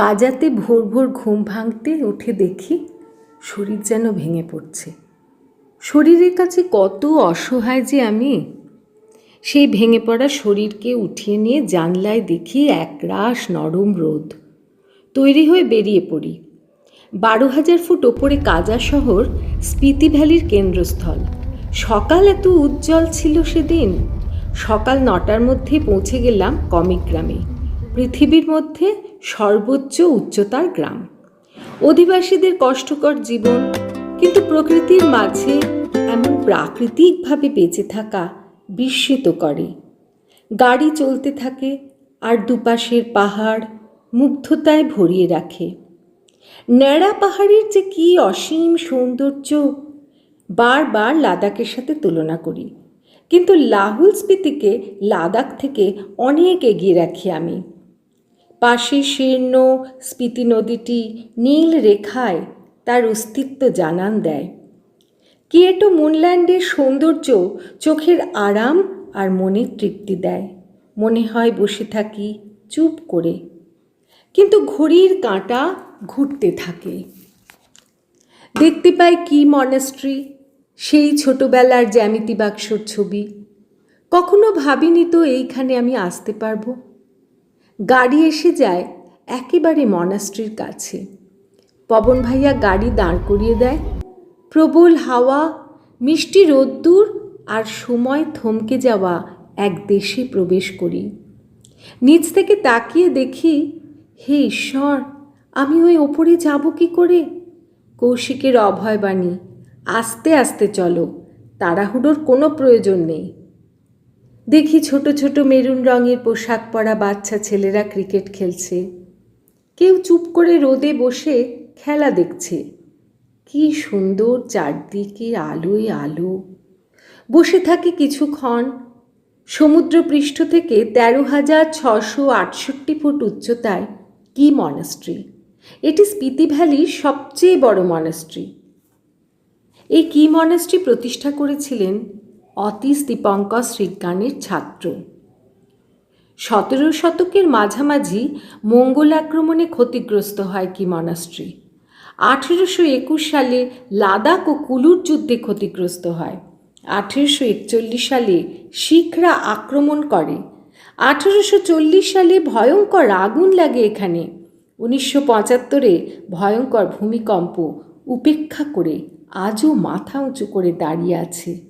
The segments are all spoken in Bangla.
কাজাতে ভোর ভোর ঘুম ভাঙতে উঠে দেখি শরীর যেন ভেঙে পড়ছে। শরীরের কাছে কত অসহায় যে আমি। সেই ভেঙে পড়া শরীরকে উঠিয়ে নিয়ে জানলায় দেখি একরাশ নরম রোদ। তৈরি হয়ে বেরিয়ে পড়ি। বারো হাজার ফুট ওপরে কাজা শহর, স্পিতি ভ্যালির কেন্দ্রস্থল। সকাল এত উজ্জ্বল ছিল সেদিন। সকাল নটার মধ্যে পৌঁছে গেলাম কমিক গ্রামে। পৃথিবীর মধ্যে সর্বোচ্চ উচ্চতার গ্রাম। অধিবাসীদের কষ্টকর জীবন, কিন্তু প্রকৃতির মাঝে এমন প্রাকৃতিকভাবে বেঁচে থাকা বিস্মিত করে। গাড়ি চলতে থাকে, আর দুপাশের পাহাড় মুগ্ধতায় ভরিয়ে রাখে। ন্যাড়া পাহাড়ের যে কী অসীম সৌন্দর্য, বারবার লাদাখের সাথে তুলনা করি। কিন্তু লাহুল স্পিতিকে লাদাখ থেকে অনেক এগিয়ে রাখি আমি। পাশে শীর্ণ স্পিতি নদীটি নীল রেখায় তার অস্তিত্ব জানান দেয়। কিয়েটো মুনল্যান্ডের সৌন্দর্য চোখের আরাম আর মনের তৃপ্তি দেয়। মনে হয় বসে থাকি, চুপ করে। কিন্তু ঘড়ির কাঁটা ঘুরতে থাকে। দেখতে পাই কি মনেস্ট্রি, সেই ছোটবেলার জ্যামিতি বাক্সর ছবি। কখনো ভাবিনি তো এইখানে আমি আসতে পারব। গাড়ি এসে যায় একেবারে মনাস্ট্রির কাছে। পবন ভাইয়া গাড়ি দাঁড় করিয়ে দেয়। প্রবল হাওয়া, মিষ্টি রোদ্দুর আর সময় থমকে যাওয়া এক দেশে প্রবেশ করি। নিচ থেকে তাকিয়ে দেখি, হে ঈশ্বর, আমি ওই ওপরে যাব কি করে? কৌশিকের অভয়বাণী, আস্তে আস্তে চলো, তাড়াহুড়োর কোনো প্রয়োজন নেই। দেখি ছোট ছোট মেরুন রঙের পোশাক পরা বাচ্চা ছেলেরা ক্রিকেট খেলছে। কেউ চুপ করে রোদে বসে খেলা দেখছে। কি সুন্দর চারদিকে আলোয় আলো। বসে থাকি কিছুক্ষণ। সমুদ্রপৃষ্ঠ থেকে তেরো হাজার ছশো আটষট্টি ফুট উচ্চতায় কি মনাস্ট্রি? এটি স্পিতি ভ্যালির সবচেয়ে বড় মনাস্ট্রি। এই কি মনাস্ট্রি প্রতিষ্ঠা করেছিলেন? অতীশ দীপঙ্কর শ্রীজ্ঞানের ছাত্র। সতেরো শতকের মাঝামাঝি মঙ্গল আক্রমণে ক্ষতিগ্রস্ত হয় কি মনাস্ট্রি আঠেরোশো একুশ সালে লাদাখ ও কুলুর যুদ্ধে ক্ষতিগ্রস্ত হয়। আঠেরোশো একচল্লিশ সালে শিখরা আক্রমণ করে। আঠেরোশো চল্লিশ সালে ভয়ঙ্কর আগুন লাগে এখানে। উনিশশো পঁচাত্তরে ভয়ঙ্কর ভূমিকম্প উপেক্ষা করে আজও মাথা উঁচু করে দাঁড়িয়ে আছে।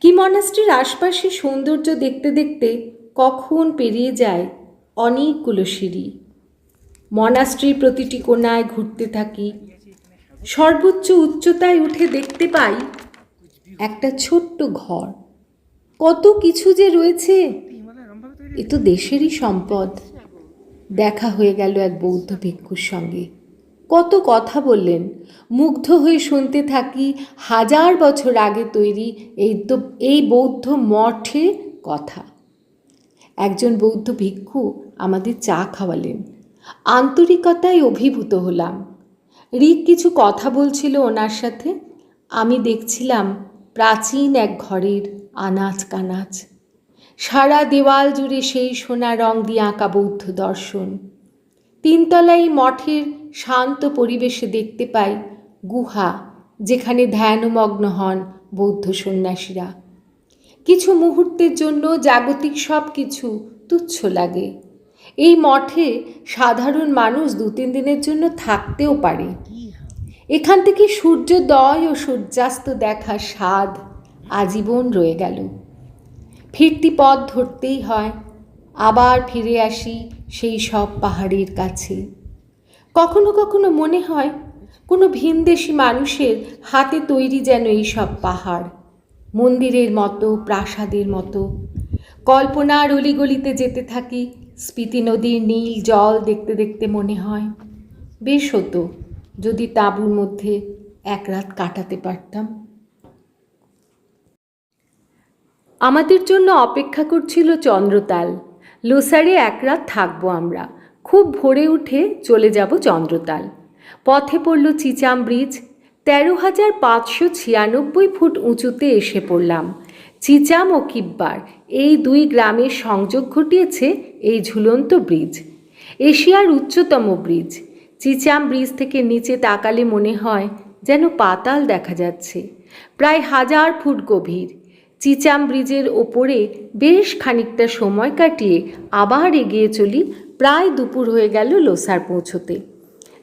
কি মনাস্ট্রির আশপাশে সৌন্দর্য দেখতে দেখতে কখন পেরিয়ে যায় অনেকগুলো সিঁড়ি। মনাস্ট্রির প্রতিটি কোনায় ঘুরতে থাকি। সর্বোচ্চ উচ্চতায় উঠে দেখতে পাই একটা ছোট্ট ঘর। কত কিছু যে রয়েছে, এ তো দেশেরই সম্পদ। দেখা হয়ে গেল এক বৌদ্ধ ভিক্ষুর সঙ্গে। কত কথা বললেন। মুগ্ধ হয়ে শুনতে থাকি হাজার বছর আগে তৈরি এই এই বৌদ্ধ মঠে কথা। একজন বৌদ্ধ ভিক্ষু আমাদের চা খাওয়ালেন। আন্তরিকতায় অভিভূত হলাম। রিক কিছু কথা বলছিল ওনার সাথে। আমি দেখছিলাম প্রাচীন এক ঘরের আনাচ কানাচ সারা দেওয়াল জুড়ে সেই সোনা রং দিয়ে আঁকা বৌদ্ধ দর্শন। তিনতলাই মঠের শান্ত পরিবেশে দেখতে পাই গুহা, যেখানে ধ্যানমগ্ন হন বৌদ্ধ সন্ন্যাসীরা। কিছু মুহূর্তের জন্য জাগতিক সব কিছু তুচ্ছ লাগে। এই মঠে সাধারণ মানুষ দু তিন দিনের জন্য থাকতেও পারে। এখান থেকে সূর্যোদয় ও সূর্যাস্ত দেখার স্বাদ আজীবন রয়ে গেল। ফিরতি পথ ধরতেই হয়, আবার ফিরে আসি সেই সব পাহাড়ের কাছে। কখনো কখনো মনে হয় কোনো ভিনদেশি মানুষের হাতে তৈরি যেন এই সব পাহাড়। মন্দিরের মতো, প্রাসাদের মতো। কল্পনার অলিগলিতে যেতে থাকি স্পিতি নদীর নীল জল দেখতে দেখতে মনে হয়, বেশ হতো যদি তাঁবুর মধ্যে এক রাত কাটাতে পারতাম। আমাদের জন্য অপেক্ষা করছিল চন্দ্রতাল। লোসারে এক রাত থাকব আমরা। খুব ভোরে উঠে চলে যাব চন্দ্রতাল। পথে পড়ল চিচাম ব্রিজ। তেরো হাজার পাঁচশো ছিয়ানব্বই ফুট উঁচুতে এসে পড়লাম। চিচাম ও কিব্বার, এই দুই গ্রামের সংযোগ ঘটিয়েছে এই ঝুলন্ত ব্রিজ। এশিয়ার উচ্চতম ব্রিজ। চিচাম ব্রিজ থেকে নিচে তাকালে মনে হয় যেন পাতাল দেখা যাচ্ছে। প্রায় হাজার ফুট গভীর। চিচাম ব্রিজের ওপরে বেশ খানিকটা সময় কাটিয়ে আবার এগিয়ে চলি প্রায় দুপুর হয়ে গেল লোসার পৌঁছতে।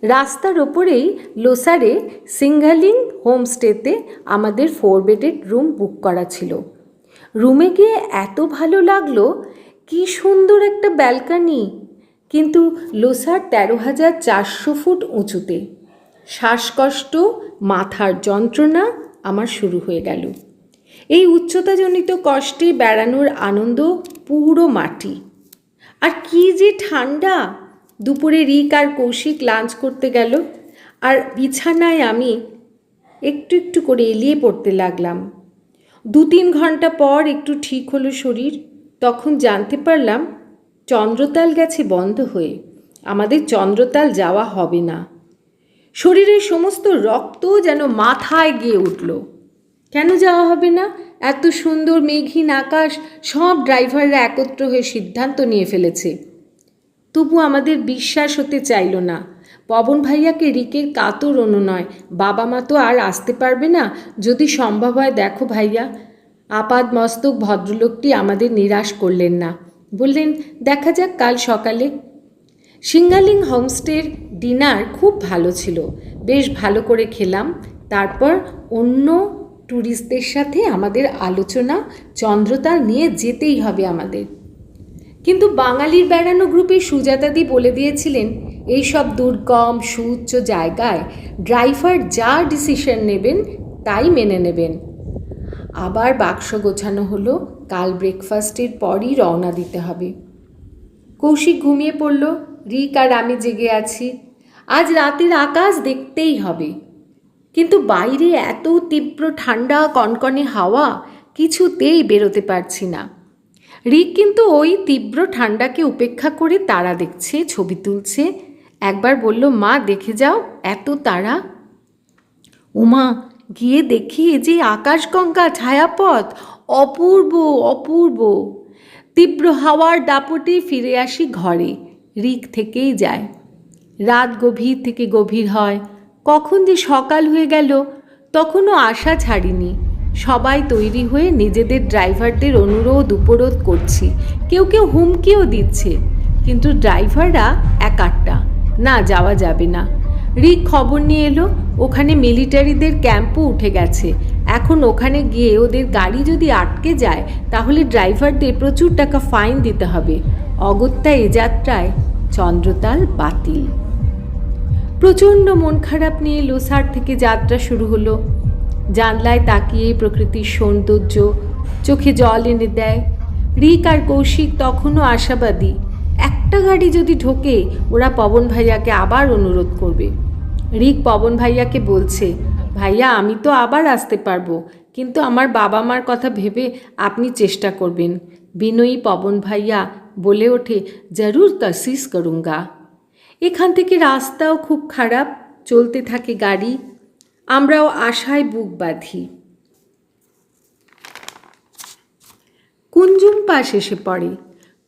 রাস্তার ওপরেই লোসারে সিংহালিং হোমস্টেতে আমাদের ফোর বেডেড রুম বুক করা ছিল। রুমে গিয়ে এত ভালো লাগল, কি সুন্দর একটা ব্যালকানি। কিন্তু লোসার তেরো হাজার চারশো ফুট উঁচুতে শ্বাসকষ্ট, মাথার যন্ত্রণা আমার শুরু হয়ে গেল। এই উচ্চতাজনিত কষ্টে বেড়ানোর আনন্দ পুরো মাটি। আর কি যে ঠান্ডা। দুপুরে রিক আর কৌশিক লাঞ্চ করতে গেল। আর বিছানায় আমি একটু একটু করে এলিয়ে পড়তে লাগলাম। দু তিন ঘণ্টা পর একটু ঠিক হলো শরীর। তখন জানতে পারলাম, চন্দ্রতাল গেছে বন্ধ হয়ে। আমাদের চন্দ্রতাল যাওয়া হবে না। শরীরের সমস্ত রক্ত যেন মাথায় গিয়ে উঠল। কেন যাওয়া হবে না? এত সুন্দর মেঘহীন আকাশ, সব ড্রাইভাররা একত্র হয়ে সিদ্ধান্ত নিয়ে ফেলেছে। তবু আমাদের বিশ্বাস হতে চাইল না। পবন ভাইয়াকে রিকের কাতর অনুনয়, বাবা মা তো আর আসতে পারবে না। যদি সম্ভব হয় দেখো ভাইয়া, আপাদ মস্তক ভদ্রলোকটি আমাদের নিরাশ করলেন না। বললেন, দেখা যাক কাল সকালে। সিঙ্গালিং হোমস্টের ডিনার খুব ভালো ছিল। বেশ ভালো করে খেলাম। তারপর অন্য ট্যুরিস্টদের সাথে আমাদের আলোচনা, চন্দ্রতাল নিয়ে যেতেই হবে আমাদের। কিন্তু বাঙালির বেড়ানো গ্রুপে সুজাতাদি বলে দিয়েছিলেন এইসব দুর্গম, সুউচ্চ জায়গায় ড্রাইভার যা ডিসিশন নেবেন, তাই মেনে নেবেন। আবার বাক্স গোছানো হলো, কাল ব্রেকফাস্টের পরই রওনা দিতে হবে। কৌশিক ঘুমিয়ে পড়ল, রিক আর আমি জেগে আছি। আজ রাতের আকাশ দেখতেই হবে। কিন্তু বাইরে এত তীব্র ঠান্ডা, কনকনে হাওয়া কিছুতেই বেরোতে পারছি না। রিক কিন্তু ওই তীব্র ঠান্ডাকে উপেক্ষা করে তারা দেখছে, ছবি তুলছে। একবার বলল, মা, দেখে যাও, এত তারা? উমা, গিয়ে দেখি যে আকাশগঙ্গা ছায়াপথ অপূর্ব অপূর্ব। তীব্র হাওয়ার দাপটে ফিরে আসি ঘরে। রিক থেকেই যায়। রাত গভীর থেকে গভীর হয়। কখন যে সকাল হয়ে গেল, তখনও আশা ছাড়িনি। সবাই তৈরি হয়ে নিজেদের ড্রাইভারদের অনুরোধ উপরোধ করছি। কেউ কেউ হুমকিও দিচ্ছে, কিন্তু ড্রাইভাররা এক আটটা না, যাওয়া যাবে না। রিক খবর নিয়ে এলো, ওখানে মিলিটারিদের ক্যাম্পও উঠে গেছে। এখন ওখানে গিয়ে ওদের গাড়ি যদি আটকে যায়, তাহলে ড্রাইভারদের প্রচুর টাকা ফাইন দিতে হবে। অগত্যা এ যাত্রায় চন্দ্রতাল বাতিল। প্রচণ্ড মন খারাপ নিয়ে লোসার থেকে যাত্রা শুরু হলো। জানলায় তাকিয়ে প্রকৃতির সৌন্দর্য, চোখে জল এনে দেয়। রিক আর কৌশিক তখনও আশাবাদী, একটা গাড়ি যদি ঢোকে, ওরা পবন ভাইয়াকে আবার অনুরোধ করবে। রিক পবন ভাইয়াকে বলছে, ভাইয়া, আমি তো আবার আসতে পারব, কিন্তু আমার বাবা মার কথা ভেবে আপনি চেষ্টা করবেন। বিনয়ী পবন ভাইয়া বলে ওঠে, জরুর তসিস করুঙ্গা। এখান থেকে রাস্তাও খুব খারাপ, চলতে থাকে গাড়ি। আমরাও আশায় বুক বাঁধি। কুঞ্জুম পাশ এসে পড়ে।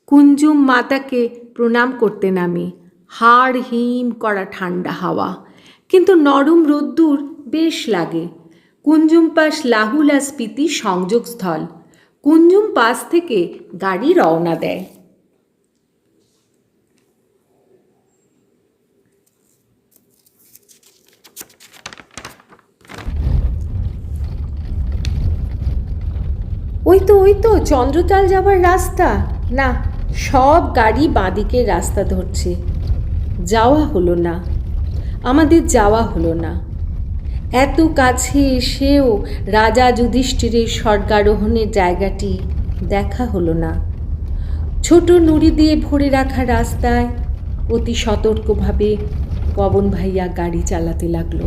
কুঞ্জুম মাতাকে প্রণাম করতে নামে। হাড় হিম করা ঠান্ডা হাওয়া। কিন্তু নরম রোদ্দুর বেশ লাগে। কুঞ্জুম পাস লাহুল স্পিতি সংযোগস্থল। কুঞ্জুম পাস থেকে গাড়ি রওনা দেয় ওই তো ওই তো চন্দ্রতাল যাবার রাস্তা। না, সব গাড়ি বাঁদিকের রাস্তা ধরছে। যাওয়া হলো না। আমাদের যাওয়া হলো না। এত কাছে এসেও রাজা যুধিষ্ঠিরের স্বর্গারোহণের জায়গাটি দেখা হলো না। ছোট নুড়ি দিয়ে ভরে রাখা রাস্তায় অতি সতর্কভাবে পবন ভাইয়া গাড়ি চালাতে লাগল।